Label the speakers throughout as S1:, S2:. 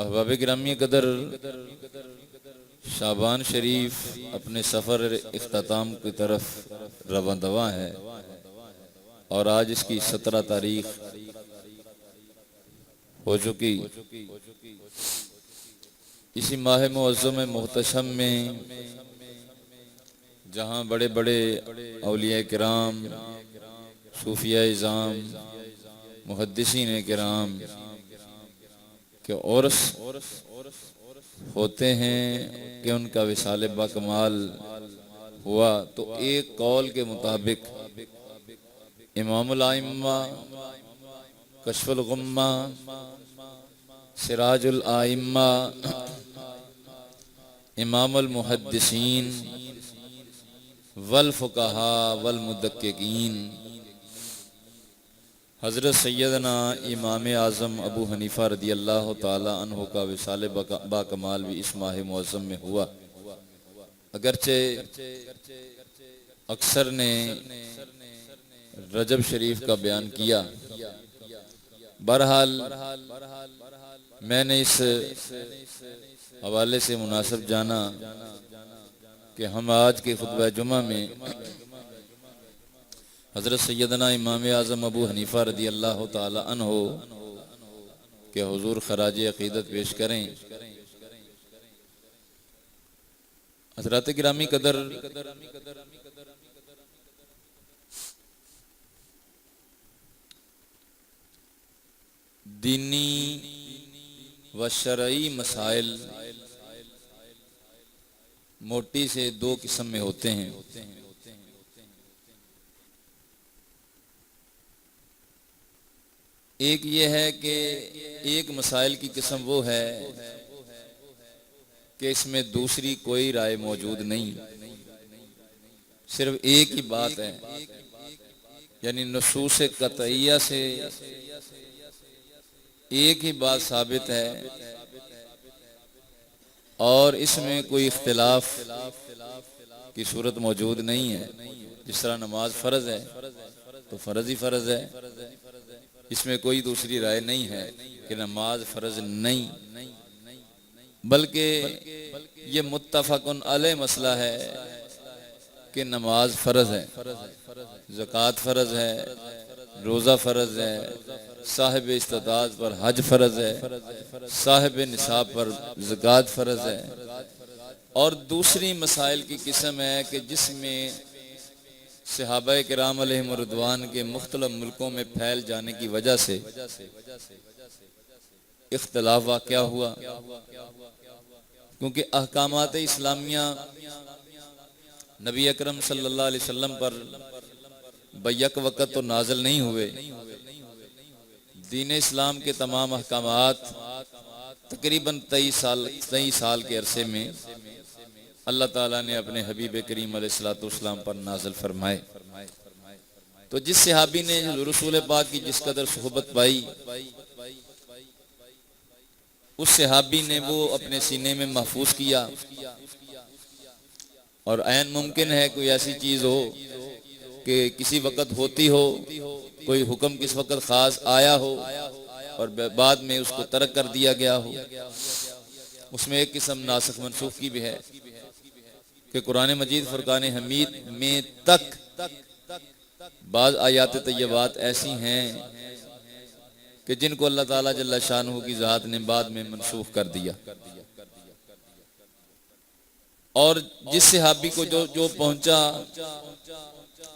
S1: احباب گرامی قدر شابان شریف اپنے سفر اختتام کی طرف رواں دواں ہے اور آج اس کی سترہ تاریخ ہو چکی۔ اسی ماہ معظم محتشم میں جہاں بڑے بڑے اولیاء کرام صوفیہ اظام محدثین کرام کہ عورس ہوتے ہیں کہ ان کا وصال با کمال ہوا، تو ایک قول کے مطابق امام الائمہ، کشف الغمہ، سراج الائمہ، امام المحدثین والفقہا والمدققین حضرت سیدنا امام اعظم ابو حنیفہ رضی اللہ تعالی عنہ کا وصال با کمال بھی اس ماہ معظم میں ہوا۔ اگرچہ اکثر نے رجب شریف کا بیان کیا۔ بہرحال میں نے اس حوالے سے مناسب جانا کہ ہم آج کے خطبہ جمعہ میں حضرت سیدنا امام اعظم ابو حنیفہ رضی اللہ تعالی عنہ کہ حضور خراج عقیدت پیش کریں۔ حضرات گرامی قدر دینی و شرعی مسائل موٹی سے دو قسم میں ہوتے ہیں۔ ایک یہ ہے کہ ایک مسائل کی قسم وہ ہے کہ اس میں دوسری کوئی رائے موجود نہیں۔ صرف ایک ہی بات ہے یعنی نصوص قطعیہ سے ایک ہی بات ثابت ہے اور اس میں کوئی اختلاف کی صورت موجود نہیں ہے۔ جس طرح نماز فرض ہے تو فرض ہی فرض ہے۔ اس میں کوئی دوسری رائے نہیں ہے کہ نماز فرض نہیں، بلکہ یہ متفق علیہ مسئلہ ہے کہ نماز فرض ہے، زکوٰۃ فرض ہے، روزہ فرض ہے، صاحب استداد پر حج فرض ہے، صاحب نصاب پر زکوٰۃ فرض ہے۔ اور دوسری مسائل کی قسم ہے کہ جس میں صحابہ کرام علیہ مردوان کے مختلف ملکوں میں پھیل جانے کی وجہ سے اختلاف واقع ہوا۔ کیونکہ احکامات اسلامیہ نبی اکرم صلی اللہ علیہ وسلم پر بیک وقت تو نازل نہیں ہوئے۔ دین اسلام کے تمام احکامات تقریباً تئی سال تئی سال کے عرصے میں اللہ تعالیٰ نے اپنے حبیب کریم علیہ السلاۃ والسلام پر نازل فرمائے۔ تو جس صحابی نے رسول پاک کی جس قدر صحبت پائی، اس صحابی نے وہ اپنے سینے میں محفوظ کیا۔ اور عین ممکن ہے کوئی ایسی چیز ہو کہ کسی وقت ہوتی ہو، کوئی حکم کس وقت خاص آیا ہو اور بعد میں اس کو ترک کر دیا گیا ہو۔ اس میں ایک قسم ناسخ منسوخ کی بھی ہے۔ کہ قرآن مجید فرقان حمید میں تک بعض آیات طیبات ایسی ہیں کہ جن کو اللہ تعالیٰ جل شانہ کی ذات نے بعد میں منسوخ کر دیا۔ اور جس صحابی کو جو جو پہنچا،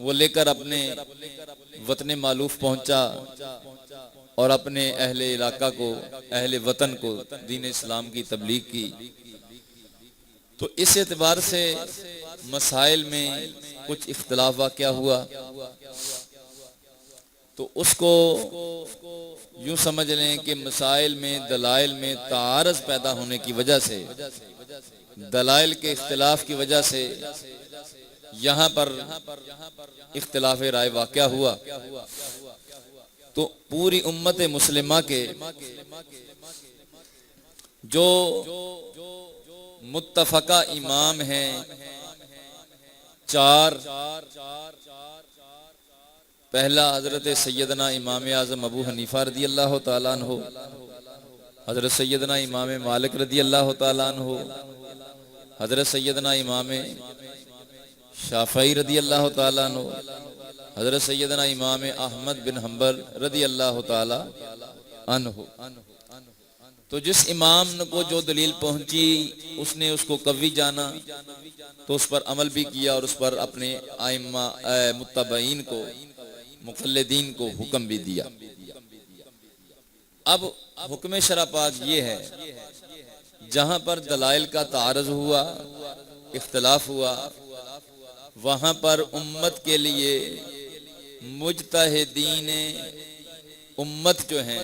S1: وہ لے کر اپنے وطن معلوف پہنچا اور اپنے اہل علاقہ کو، اہل وطن کو دین اسلام کی تبلیغ کی۔ تو اس اعتبار سے مسائل میں کچھ اختلاف واقع ہوا۔ تو اس کو یوں سمجھ لیں کہ مسائل میں، دلائل میں تعارض پیدا ہونے کی وجہ سے، دلائل کے اختلاف کی وجہ سے یہاں پر اختلاف رائے واقع ہوا۔ تو پوری امت مسلمہ کے جو متفقہ امام ہیں۔ چار۔ پہلا حضرت سیدنا امام اعظم ابو حنیفہ رضی اللہ تعالیٰ عنہ۔ حضرت سیدنا امام مالک رضی اللہ تعالیٰ عنہ۔ حضرت سیدنا امام شافعی رضی اللہ تعالیٰ عنہ۔ حضرت سیدنا امام احمد بن حنبل رضی اللہ تعالیٰ عنہ۔ تو جس امام کو جو دلیل پہنچی، اس نے اس کو قوی جانا، تو اس پر عمل بھی کیا اور اس پر اپنے آئمہ متبعین کو، مقلدین کو حکم بھی دیا۔ اب حکم شرح پاک یہ ہے، جہاں پر دلائل کا تعارض ہوا، اختلاف ہوا، وہاں پر امت کے لیے مجتہدین امت جو ہیں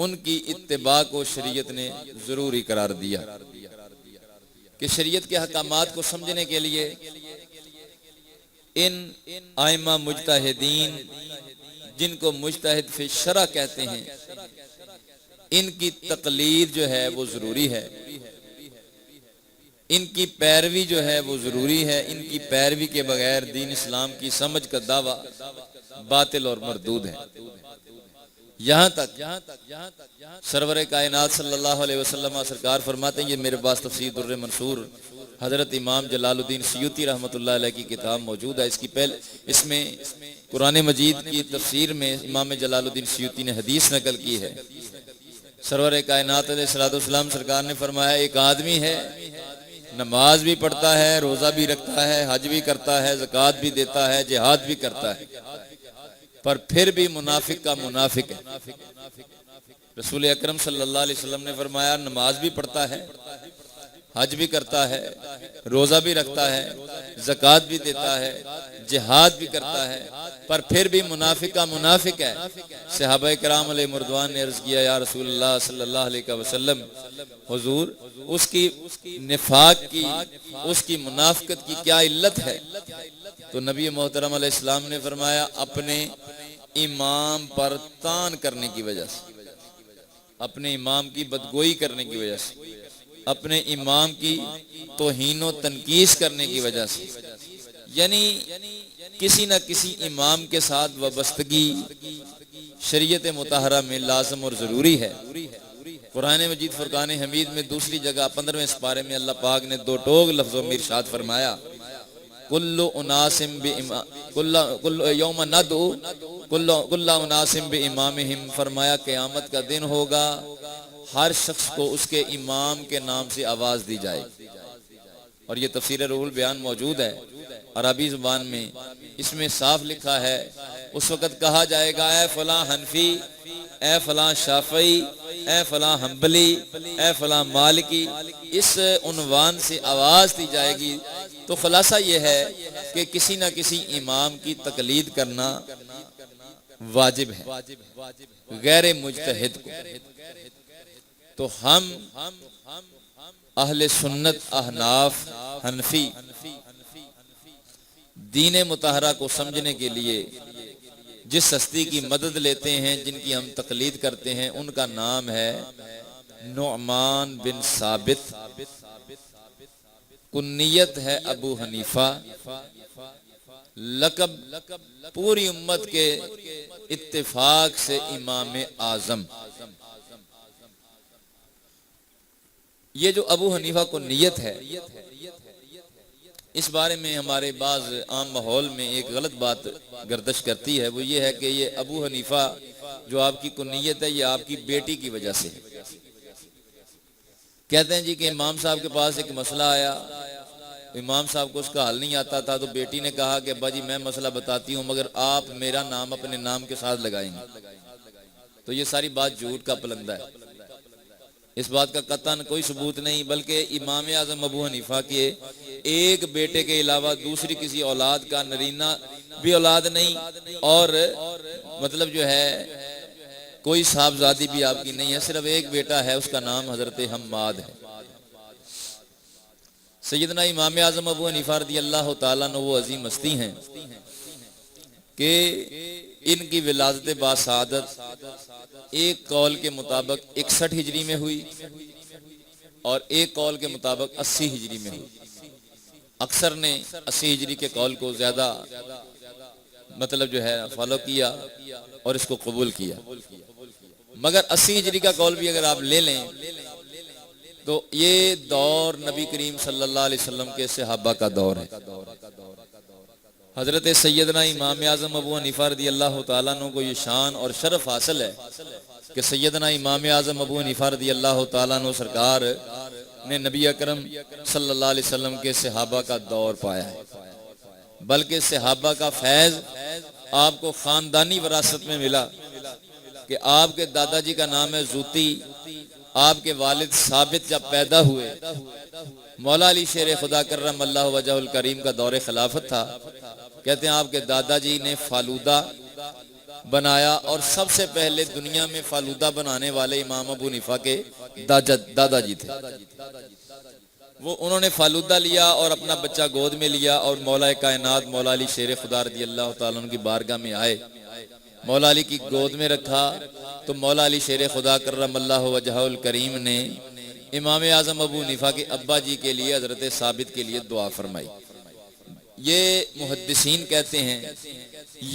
S1: ان کی اتباع کو شریعت نے ضروری قرار دیا کہ شریعت کے حکامات کو سمجھنے کے لیے ان آئمہ مجتہدین جن کو مجتہد فی شرع کہتے ہیں، ان کی تقلید جو ہے وہ ضروری ہے۔ ان کی پیروی جو ہے وہ ضروری ہے۔ ان کی پیروی کے بغیر دین اسلام کی سمجھ کا دعویٰ باطل اور مردود ہے۔ یہاں تک سرور کائنات صلی اللہ علیہ وسلم سرکار فرماتے ہیں، یہ میرے پاس تفسیر در منصور حضرت امام جلال الدین سیوتی رحمۃ اللہ علیہ کی کتاب موجود ہے۔ اس کی پہل، اس میں قرآن مجید کی تفسیر میں امام جلال الدین سیوتی نے حدیث نقل کی ہے۔ سرور کائنات علیہ السلام والسلام سرکار نے فرمایا، ایک آدمی ہے، نماز بھی پڑھتا ہے، روزہ بھی رکھتا ہے، حج بھی کرتا ہے، زکوٰۃ بھی دیتا ہے، جہاد بھی کرتا ہے۔ پر پھر بھی منافق کا منافق ہے۔ رسول اکرم صلی اللہ علیہ وسلم نے فرمایا، نماز بھی پڑھتا ہے، حج بھی کرتا ہے، روزہ بھی رکھتا ہے، زکوٰۃ بھی دیتا ہے، جہاد بھی کرتا ہے۔ پر پھر بھی منافق کا منافق ہے۔ صحابہ کرام علیہ مردوان نے عرض کیا، یا رسول اللہ صلی اللہ علیہ وسلم، حضور، اس کی نفاق کی، اس کی منافقت کی کیا علت ہے؟ تو نبی محترم علیہ السلام نے فرمایا، اپنے امام پر تان کرنے کی وجہ سے، اپنے امام کی بدگوئی کرنے کی وجہ سے، اپنے امام کی توہین و تنقید کرنے کی وجہ سے۔ یعنی کسی نہ کسی امام کے ساتھ وابستگی شریعت متحرہ میں لازم اور ضروری ہے۔ قرآن مجید فرقان حمید میں دوسری جگہ پندرہویں سپارے میں اللہ پاک نے دو ٹوگ لفظوں میں ارشاد فرمایا۔ کلو اناسم کل یوم ندو کل اناسم بے امام فرمایا قیامت کا دن ہوگا، ہر شخص کو اس کے امام کے نام سے آواز دی جائے اور یہ تفسیر رول بیان موجود ہے۔ عربی زبان میں اس میں صاف لکھا ہے، اس وقت کہا جائے گا، اے فلاں حنفی، اے فلاں شافعی، اے فلاں حنبلی، اے فلاں مالکی، اس عنوان سے آواز دی جائے گی تو خلاصہ یہ ہے کہ کسی نہ کسی امام کی تقلید کرنا واجب ہے، غیر مجتہد کو۔ تو ہم اہل سنت، احناف، حنفی دین متحرہ کو سمجھنے کے لیے جس ہستی کی مدد لیتے ہیں، جن کی ہم تقلید کرتے ہیں، ان کا نام ہے نعمان بن ثابت۔ کنیت ہے ابو حنیفہ۔ لقب پوری امت کے اتفاق سے امام اعظم۔ یہ جو ابو حنیفہ کو نیت ہے، اس بارے میں ہمارے بعض عام ماحول میں ایک غلط بات گردش کرتی ہے۔ وہ یہ ہے کہ یہ ابو حنیفہ جو آپ کی کنیت ہے، یہ آپ کی بیٹی کی وجہ سے کہتے ہیں جی کہ امام صاحب کے پاس ایک مسئلہ آیا۔ امام صاحب کو اس کا حل نہیں آتا تھا، تو بیٹی نے کہا کہ ابا جی میں مسئلہ بتاتی ہوں، مگر آپ میرا نام اپنے نام کے ساتھ لگائیں گے۔ تو یہ ساری بات جھوٹ کا پلندہ ہے۔ اس بات کا قطن کوئی ثبوت نہیں، بلکہ امام اعظم ابو حنیفہ کے ایک بیٹے کے علاوہ دوسری کسی اولاد کا نرینہ بھی اولاد نہیں، اور مطلب جو ہے کوئی صاحبزادی بھی آپ کی نہیں ہے، صرف ایک بیٹا ہے، اس کا نام حضرت حماد ہے۔ سیدنا امام اعظم ابو حنیفہ رضی اللہ تعالیٰ نے وہ عظیم مستی ہیں کہ ان کی ولادت باسعادت ایک قول کے مطابق اکسٹھ ہجری میں ہوئی اور ایک قول کے مطابق اسی ہجری میں ہوئی۔ اکثر نے اسی ہجری کے قول کو زیادہ مطلب جو ہے فالو کیا اور اس کو قبول کیا۔ مگر اسی ہجری کا قول بھی اگر آپ لے لیں، تو یہ دور نبی کریم صلی اللہ علیہ وسلم کے صحابہ کا دور ہے۔ حضرت سیدنا امام اعظم ابو حنیفہ رضی اللہ تعالیٰ عنہ کو یہ شان اور شرف حاصل ہے کہ سیدنا امام اعظم ابو حنیفہ رضی اللہ تعالیٰ عنہ سرکار نے نبی اکرم صلی اللہ علیہ وسلم کے صحابہ کا دور پایا ہے۔ بلکہ صحابہ کا فیض آپ کو خاندانی وراثت میں ملا۔ کہ آپ کے دادا جی کا نام ہے زوتی، آپ کے والد ثابت جب پیدا ہوئے، مولا علی شیر خدا کرم اللہ وجہ الکریم کا دور خلافت تھا، کہتے ہیں آپ کے دادا جی نے فالودہ بنایا اور سب سے پہلے دنیا میں فالودہ بنانے والے امام ابو نفا کے دادا جی تھے۔ وہ انہوں نے فالودہ لیا اور اپنا بچہ گود میں لیا اور مولا کائنات مولا علی شیر خدا رضی اللہ تعالیٰ کی بارگاہ میں آئے۔ مولا علی کی گود میں رکھا تو مولا علی شیر خدا کرم اللہ وجہ الکریم نے امام اعظم ابو نفا کے ابا جی کے لیے حضرت ثابت کے لیے دعا فرمائی۔ یہ محدثین کہتے ہیں،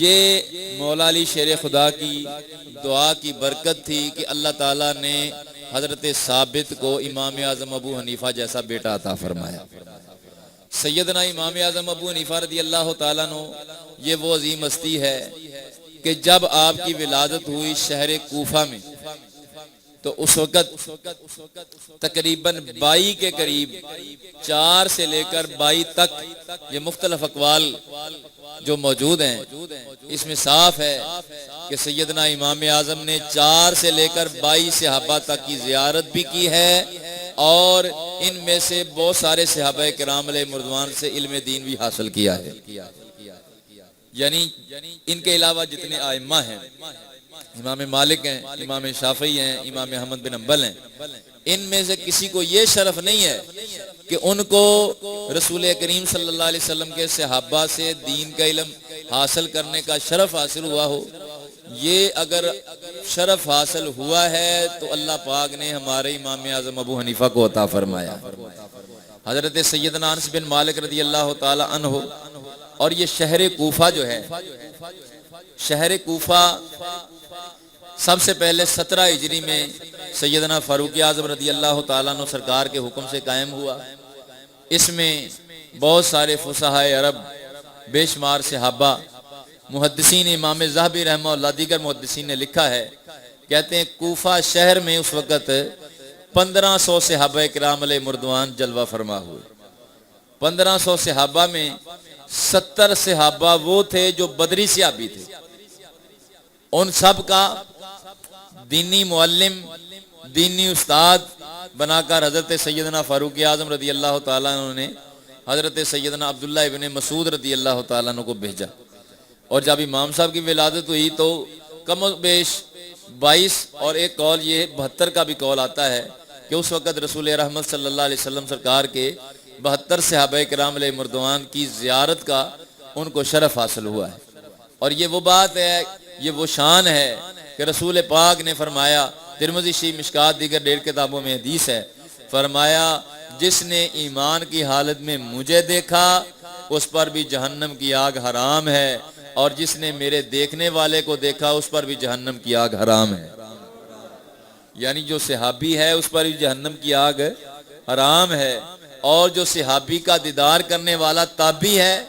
S1: یہ مولا علی شیر خدا کی دعا کی برکت تھی کہ اللہ تعالیٰ نے حضرت ثابت کو امام اعظم ابو حنیفہ جیسا بیٹا عطا فرمایا۔ سیدنا امام اعظم ابو حنیفہ رضی اللہ تعالیٰ نو یہ وہ عظیم ہستی ہے کہ جب آپ کی ولادت ہوئی شہر کوفہ میں، تو اس وقت تقریباً بائی کے قریب، چار سے لے کر بائی تک یہ مختلف اقوال جو موجود ہیں، اس میں صاف ہے کہ سیدنا امام اعظم نے چار سے لے کر بائی صحابہ تک کی زیارت بھی کی ہے اور ان میں سے بہت سارے صحابہ کرام علیہ مردوان سے علم دین بھی حاصل کیا ہے۔ یعنی ان کے علاوہ جتنے آئمہ ہیں، امام مالک ہیں، امام شافعی ہیں، امام احمد بن امبل ہیں، ان میں سے کسی کو یہ شرف نہیں ہے کہ ان کو رسول کریم صلی اللہ علیہ وسلم کے صحابہ سے دین کا علم حاصل کرنے کا شرف حاصل ہوا ہو۔ یہ اگر شرف حاصل ہوا ہے تو اللہ پاک نے ہمارے امام اعظم ابو حنیفہ کو عطا فرمایا۔ حضرت سیدنا انس بن مالک رضی اللہ تعالی عنہ اور یہ شہر کوفہ جو ہے، شہر کوفہ سب سے پہلے سترہ ہجری میں سیدنا فاروق اعظم رضی اللہ تعالیٰ عنہ سرکار کے حکم سے قائم ہوا۔ اس میں بہت سارے فصحائے عرب، بے شمار صحابہ، محدثین امام زہبی رحمہ اللہ، دیگر محدثین نے لکھا ہے، کہتے ہیں کوفہ شہر میں اس وقت پندرہ سو صحابہ کرام علیہ مردوان جلوہ فرما ہوئے۔ پندرہ سو صحابہ میں ستر صحابہ وہ تھے جو بدری صحابی تھے۔ ان سب کا دینی معلم، دینی استاد بنا کر حضرت سیدنا فاروق اعظم رضی اللہ تعالیٰ نے حضرت سیدنا عبداللہ ابن مسعود رضی اللہ تعالیٰ عنہ کو بھیجا۔ اور جب امام صاحب کی ولادت ہوئی تو کم و بیش بائیس اور ایک کال، یہ بہتر کا بھی کال آتا ہے کہ اس وقت رسول رحمت صلی اللہ علیہ وسلم سرکار کے بہتر صحابہ کرام علیہ مردوان کی زیارت کا ان کو شرف حاصل ہوا ہے۔ اور یہ وہ بات ہے، یہ وہ شان ہے کہ رسول پاک نے فرمایا ترمزی شی مشکات دیگر ڈیڑھ کتابوں میں حدیث ہے، فرمایا، جس نے ایمان کی حالت میں مجھے دیکھا، اس پر بھی جہنم کی آگ حرام ہے، اور جس نے میرے دیکھنے والے کو دیکھا، اس پر بھی جہنم کی آگ حرام ہے۔ یعنی جو صحابی ہے، اس پر بھی جہنم کی آگ حرام ہے۔ اور جو صحابی کا دیدار کرنے والا تابی ہے،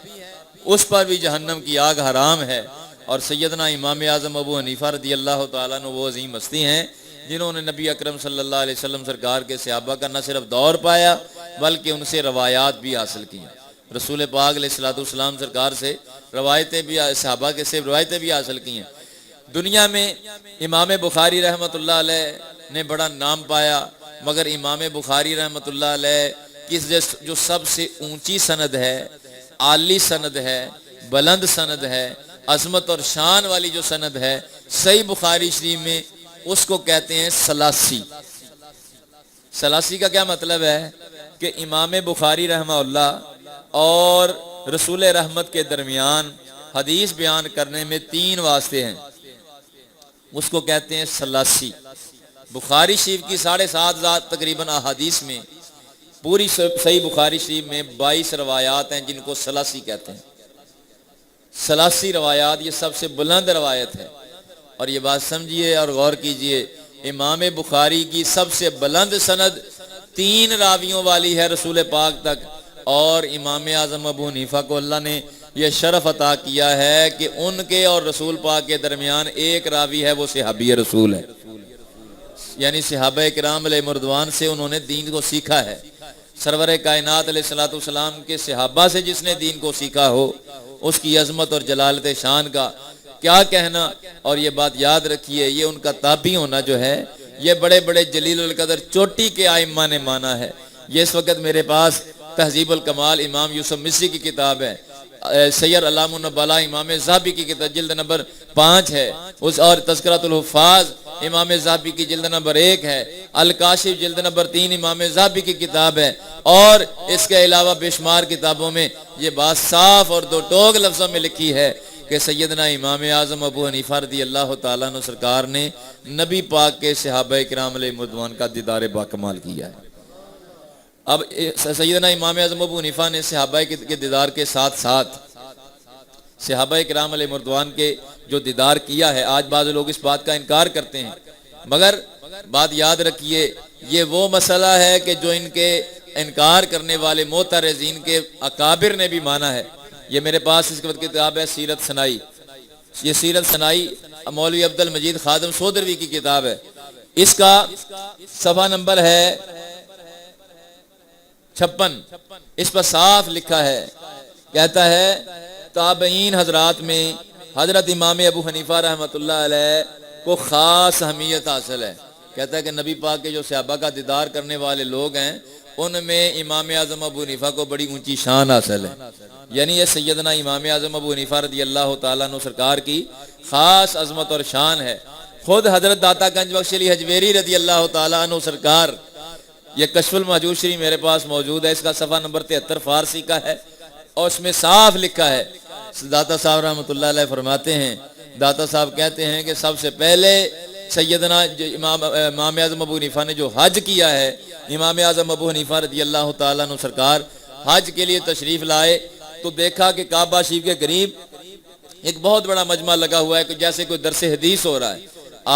S1: اس پر بھی جہنم کی آگ حرام ہے۔ اور سیدنا امام اعظم ابو حنیفہ رضی اللہ تعالیٰ نے وہ عظیم ہستی ہیں، جنہوں نے نبی اکرم صلی اللہ علیہ وسلم سرکار کے صحابہ کا نہ صرف دور پایا، بلکہ ان سے روایات بھی حاصل کی رسول پاک علیہ السلاۃ السلام سرکار سے روایتیں بھی، صحابہ کے سے روایتیں بھی حاصل کی ہیں دنیا میں امام بخاری رحمۃ اللہ علیہ نے بڑا نام پایا، مگر امام بخاری رحمۃ اللہ علیہ کس جو سب سے اونچی سند ہے، عالی سند ہے، بلند سند ہے، عظمت اور شان والی جو سند ہے، صحیح بخاری شریف میں اس کو کہتے ہیں سلاسی۔ سلاسی کا کیا مطلب ہے؟ کہ امام بخاری رحمہ اللہ اور رسول رحمت کے درمیان حدیث بیان کرنے میں تین واسطے ہیں۔ اس کو کہتے ہیں سلاسی۔ بخاری شریف کی ساڑھے سات تقریباً احادیث میں پوری صحیح بخاری شریف میں بائیس روایات ہیں جن کو سلاسی کہتے ہیں۔ سلاسی روایات یہ سب سے بلند روایت ہے۔ اور یہ بات سمجھیے اور غور کیجیے امام بخاری کی سب سے بلند سند تین راویوں والی ہے رسول پاک تک۔ اور امام اعظم ابو حنیفہ کو اللہ نے یہ شرف عطا کیا ہے کہ ان کے اور رسول پاک کے درمیان ایک راوی ہے، وہ صحابی رسول ہے۔ یعنی صحابہ کرام علیہ مردوان سے انہوں نے دین کو سیکھا ہے۔ سرور کائنات علیہ السلاۃ والسلام کے صحابہ سے جس نے دین کو سیکھا ہو، اس کی عظمت اور جلالت شان کا کیا کہنا؟ اور یہ بات یاد رکھیے، یہ ان کا تابی ہونا جو ہے، یہ بڑے بڑے جلیل القدر چوٹی کے آئمہ نے مانا ہے۔ یہ اس وقت میرے پاس تہذیب الکمال امام یوسف مصری کی کتاب ہے۔ سیر علام البلا امام زہبی کی کتاب جلد نمبر پانچ ہے۔ اس اور تذکرات الحفاظ امام زہبی کی جلد نمبر ایک ہے۔ الکاشف جلد نمبر تین امام زہبی کی کتاب ہے۔ اور اس کے علاوہ بے شمار کتابوں میں یہ بات صاف اور دو ٹوگ لفظوں میں لکھی ہے کہ سیدنا امام اعظم ابو حنیفہ رضی اللہ تعالیٰ نے سرکار نے نبی پاک کے صحابہ کرام علیہ مردوان کا دیدار باکمال کیا ہے۔ اب سیدنا امام اعظم ابو حنیفہ نے صحابہ کے دیدار کے ساتھ ساتھ صحابہ کرام علیہ مردوان کے جو دیدار کیا ہے، آج بعض لوگ اس بات کا انکار کرتے ہیں۔ مگر بات یاد رکھیے، یہ وہ مسئلہ ہے کہ جو ان کے انکار کرنے والے موترزین کے اکابر نے بھی مانا ہے۔ یہ میرے پاس اس وقت کتاب ہے سیرت سنائی۔ یہ سیرت سنائی مولوی عبد المجید خادم سودروی کی کتاب ہے۔ اس کا صفحہ نمبر ہے چھپن، اس پر صاف لکھا ہے۔ کہتا ہے، تابعین حضرات میں حضرت امام ابو حنیفہ رحمۃ اللہ علیہ کو خاص اہمیت حاصل ہے۔ کہتا ہے کہ نبی پاک کے جو صحابہ کا دیدار کرنے والے لوگ ہیں، ان میں امام اعظم ابو حنیفہ کو بڑی اونچی شان حاصل ہے۔ یعنی یہ سیدنا امام اعظم ابو حنیفہ رضی اللہ تعالیٰ عنہ سرکار کی خاص عظمت اور شان ہے۔ خود حضرت داتا گنج بخش علی حجویری رضی اللہ تعالیٰ عنہ سرکار یہ کشف المحجوب شریف میرے پاس موجود ہے، اس کا صفحہ نمبر تہتر فارسی کا ہے اور اس میں صاف لکھا ہے۔ داتا صاحب رحمۃ اللہ علیہ فرماتے ہیں، داتا صاحب کہتے ہیں کہ سب سے پہلے سیدنا امام امام اعظم ابو حنیفہ نے جو حج کیا ہے، امام اعظم ابو حنیفہ رضی اللہ تعالیٰ عنہ سرکار حج کے لیے تشریف لائے، تو دیکھا کہ کعبہ شریف کے قریب ایک بہت بڑا مجمع لگا ہوا ہے کہ جیسے کوئی درس حدیث ہو رہا ہے۔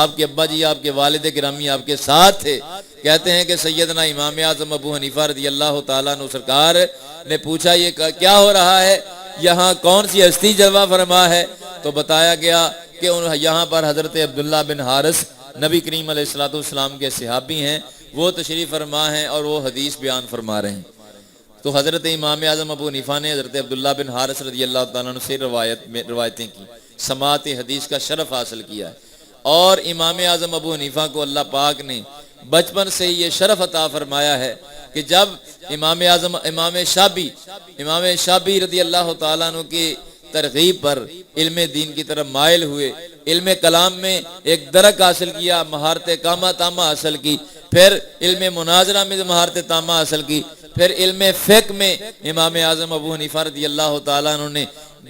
S1: آپ کے ابا جی آپ کے والد گرامی، آپ کے ساتھ تھے۔ کہتے ہیں کہ سیدنا امام اعظم ابو حنیفہ رضی اللہ تعالیٰ عنہ سرکار نے پوچھا یہ کیا ہو رہا ہے؟ یہاں کون سی ہستی جلوہ فرما ہے؟ تو بتایا گیا کہ یہاں پر حضرت عبداللہ بن حارث نبی کریم علیہ السلاۃ والسلام کے صحابی ہیں۔ وہ تشریف فرما ہیں اور وہ حدیث بیان فرما رہے ہیں۔ تو حضرت امام اعظم ابو نفا نے حضرت عبداللہ بن حارث رضی اللہ تعالیٰ عنہ سے روایت میں روایتیں کی۔ سماعت حدیث کا شرف حاصل کیا۔ ہے اور امام اعظم ابو حنیفہ کو اللہ پاک نے بچپن سے یہ شرف عطا فرمایا ہے کہ جب امام اعظم، امام شابی امام شابی رضی اللہ تعالیٰ عنہ کی ترغیب پر علم دین کی طرف مائل ہوئے، علم کلام میں ایک درک حاصل کیا، مہارت کامہ تامہ حاصل کی، پھر علم مناظرہ میں مہارت تامہ حاصل کی، پھر علم فقہ میں امام اعظم ابو حنیفہ رضی اللہ تعالیٰ عنہ نے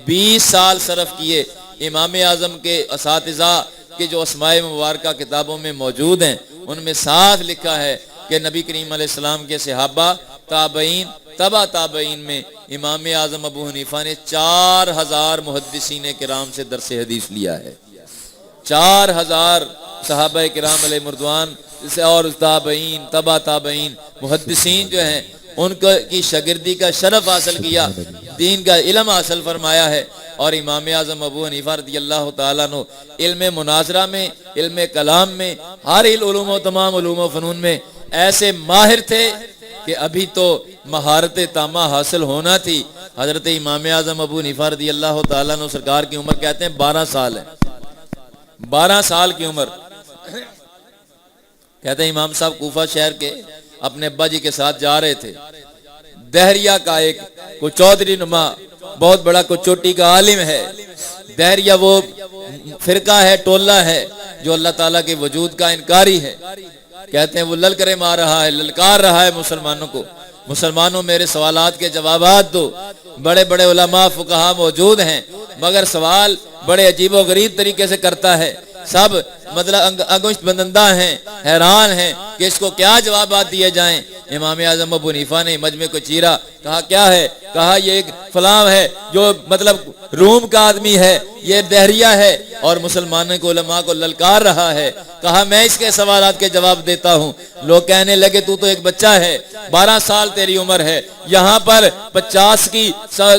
S1: بیس سال صرف کیے، امام اعظم کے اساتذہ کے جو اسماء مبارکہ کتابوں میں موجود ہیں، ان میں صاف لکھا ہے کہ نبی کریم علیہ السلام کے صحابہ، تابعین، تبا تابعین میں امام اعظم ابو حنیفہ نے چار ہزار محدثین کرام سے درس حدیث لیا ہے۔ چار ہزار صحابہ کرام علیہ مردوان، اور تابعین، تبا تابعین، محدثین جو ہیں ان کی شگردی کا شرف حاصل کیا، دین کا علم حاصل فرمایا ہے۔ اور امام اعظم ابو حنیفہ رضی اللہ تعالیٰ نو علم مناظرہ میں، علم کلام میں، ہر علوم و تمام علوم و فنون میں ایسے ماہر تھے کہ ابھی تو مہارت تامہ حاصل ہونا تھی۔ حضرت امام اعظم ابو حنیفہ رضی اللہ تعالیٰ نو سرکار کی عمر کہتے ہیں بارہ سال ہے۔ بارہ سال کی عمر۔ کہتے ہیں امام صاحب کوفہ شہر کے اپنے ابا جی کے ساتھ جا رہے تھے۔ دہریا کا ایک کوئی چودھری نما، بہت بڑا کوئی چوٹی کا عالم ہے۔ دہریا وہ فرقہ ہے، ٹولہ ہے، جو اللہ تعالیٰ کے وجود کا انکاری ہے۔ کہتے ہیں وہ للکرے مار رہا ہے، للکار رہا ہے مسلمانوں کو۔ مسلمانوں میرے سوالات کے جوابات دو۔ بڑے بڑے علماء فقہا موجود ہیں، مگر سوال بڑے عجیب و غریب طریقے سے کرتا ہے۔ سب مطلب انگوشت بندندہ ہیں، حیران ہیں کہ اس کو کیا جوابات دیے جائیں۔ امام اعظم ابو نیفا نے مجمع کو چیرا، کہا، کیا ہے؟ کہا، یہ ایک فلام ہے جو مطلب روم کا آدمی ہے، یہ دہریہ ہے اور مسلمانوں کو علماء کو للکار رہا ہے۔ کہا، میں اس کے سوالات کے جواب دیتا ہوں۔ لوگ کہنے لگے، تو تو ایک بچہ ہے، بارہ سال تیری عمر ہے۔ یہاں پر پچاس کی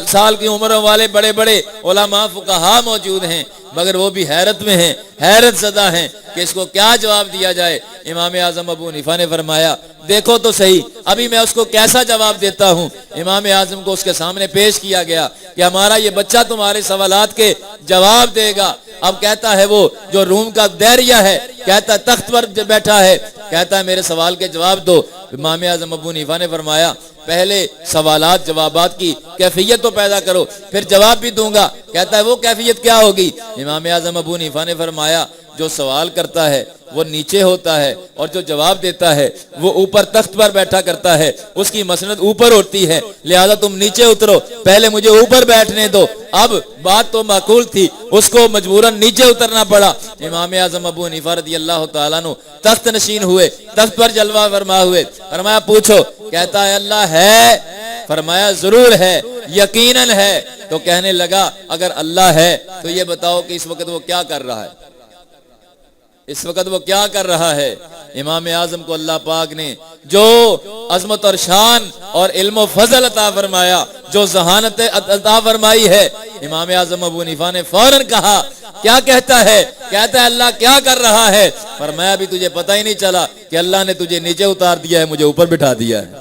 S1: سال کی عمروں والے بڑے بڑے علماء فقہا موجود ہیں، مگر وہ بھی حیرت میں ہیں، حیرت زدہ ہیں۔ کہ اس کو کیا جواب دیا جائے؟ امام اعظم ابو نفا نے فرمایا دیکھو تو صحیح، ابھی میں اس کو کیسا جواب دیتا ہوں؟ امام اعظم کو اس کے سامنے پیش کیا گیا کہ ہمارا یہ بچہ تمہارے سوالات کے جواب دے گا۔ اب کہتا ہے وہ، جو روم کا دیریہ ہے، کہتا ہے تخت پر بیٹھا ہے، کہتا ہے میرے سوال کے جواب دو۔ امام اعظم ابو نیفا نے فرمایا، پہلے سوالات، جوابات کی کیفیت تو پیدا کرو، پھر جواب بھی دوں گا۔ کہتا ہے وہ کیفیت کیا ہوگی؟ امام اعظم ابو نیفا نے فرمایا، جو سوال کرتا ہے، وہ نیچے ہوتا ہے اور جو جواب دیتا ہے، وہ اوپر اوپر تخت پر بیٹھا کرتا ہے، اس کی مسند اوپر ہوتی ہے۔ لہذا تم نیچے اترو، پہلے مجھے اوپر بیٹھنے دو۔ اب بات تو معقول تھی، اس کو مجبوراً نیچے اترنا پڑا۔ امام اعظم ابو حنیفہ رضی اللہ تعالیٰ نو تخت نشین ہوئے، تخت پر جلوہ فرما ہوئے۔ فرمایا، پوچھو، کہتا ہے، اللہ ہے؟ فرمایا، ضرور ہے، یقیناً ہے۔ تو کہنے لگا، اگر اللہ ہے تو یہ بتاؤ کہ اس وقت وہ کیا کر رہا ہے۔ اس وقت وہ کیا کر رہا ہے؟ امام اعظم کو اللہ پاک نے جو عظمت اور شان اور علم و فضل عطا فرمایا، جو ذہانت عطا فرمائی ہے، امام اعظم ابو نفا نے فوراً کہا، کیا کہتا ہے؟ کہتا ہے اللہ کیا کر رہا ہے؟ فرمایا بھی تجھے پتہ ہی نہیں چلا کہ اللہ نے تجھے نیچے اتار دیا ہے، مجھے اوپر بٹھا دیا ہے۔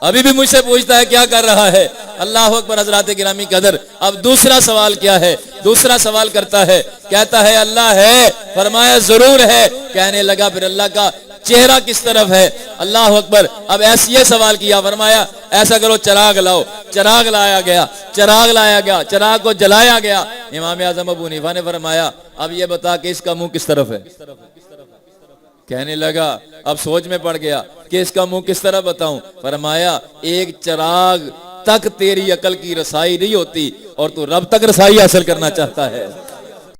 S1: ابھی بھی مجھ سے پوچھتا ہے کیا کر رہا ہے؟ اللہ اکبر حضرات گرامی قدر، اب دوسرا سوال کیا ہے؟ دوسرا سوال کرتا ہے، کہتا ہے، اللہ ہے، فرمایا ضرور ہے۔ کہنے لگا پھر اللہ کا چہرہ کس طرف ہے؟ اللہ اکبر، اب ایسی یہ سوال کیا، فرمایا، ایسا کرو، چراغ لاؤ۔ چراغ لایا گیا، چراغ لایا گیا، چراغ کو جلایا گیا۔ امام اعظم ابو نیفا نے فرمایا، اب یہ بتا کہ اس کا منہ کس طرف ہے؟ کہنے لگا، اب سوچ میں پڑ گیا کہ اس کا منہ کس طرح بتاؤں؟ فرمایا، ایک چراغ تک تیری عقل کی رسائی نہیں ہوتی اور تو رب تک رسائی حاصل کرنا چاہتا ہے۔